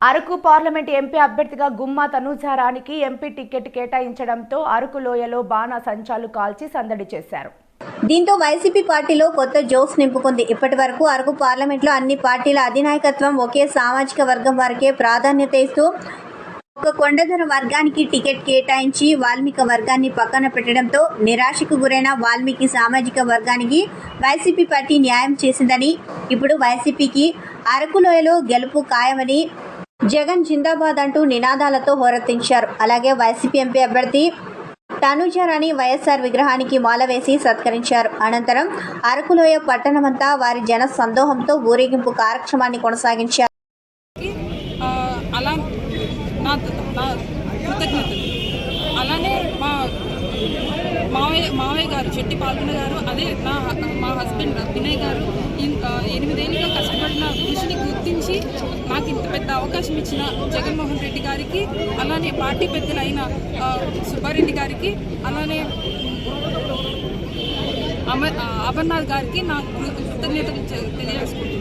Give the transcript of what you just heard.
Araku parliament MP అభ్యర్థిగా గుమ్మా తనూజారానికి MP ticket కేటాయించడంతో అరకు లోయలో బాణా సంచాలు కాల్చి సందడి చేశారు. దీంతో వైసీపీ పార్టీలో కొత్త జోక్స్ నింపుకుంది. ఇప్పటి వరకు అరకు పార్లమెంట్లో అన్ని పార్టీల అధినాయకత్వం ఒకే సామాజిక వర్గం వారికే ప్రాధాన్యత ఇస్తూ ఒక కొండధర వర్గానికి టికెట్ కేటాయించి వాల్మీకి వర్గాన్ని పక్కన పెట్టడంతో నిరాశకు గురైన వాల్మీకి సామాజిక వర్గానికి వైసీపీ పార్టీ న్యాయం చేసిందని ఇప్పుడు వైసీపీకి అరకులోయలో గెలుపు ఖాయమని జగన్ జిందాబాద్ అంటూ నినాదాలతో హోరెత్తించారు. అలాగే వైసీపీ ఎంపీ అభ్యర్థి తనుజారాణి వైఎస్ఆర్ విగ్రహానికి మాల వేసి సత్కరించారు. అనంతరం అరకులోయ పట్టణమంతా వారి జన సందోహంతో ఊరేగింపు కార్యక్రమాన్ని కొనసాగించారు. అలా నా కృతజ్ఞతలు. అలానే మా మావయ్య మావయ్య గారు చెట్టి పాల్గొన గారు అదే నా మా హస్బెండ్ వినయ్ గారు ఇన్- ఎనిమిదేళ్ళుగా కష్టపడిన అవకాశం ఇచ్చిన జగన్మోహన్ రెడ్డి గారికి అలానే పార్టీ పెద్దలైన సుబ్బారెడ్డి గారికి అలానే అమర్ అమర్నాథ్ గారికి నా కృతజ్ఞతలు తెలియజేసుకుంటున్నాను.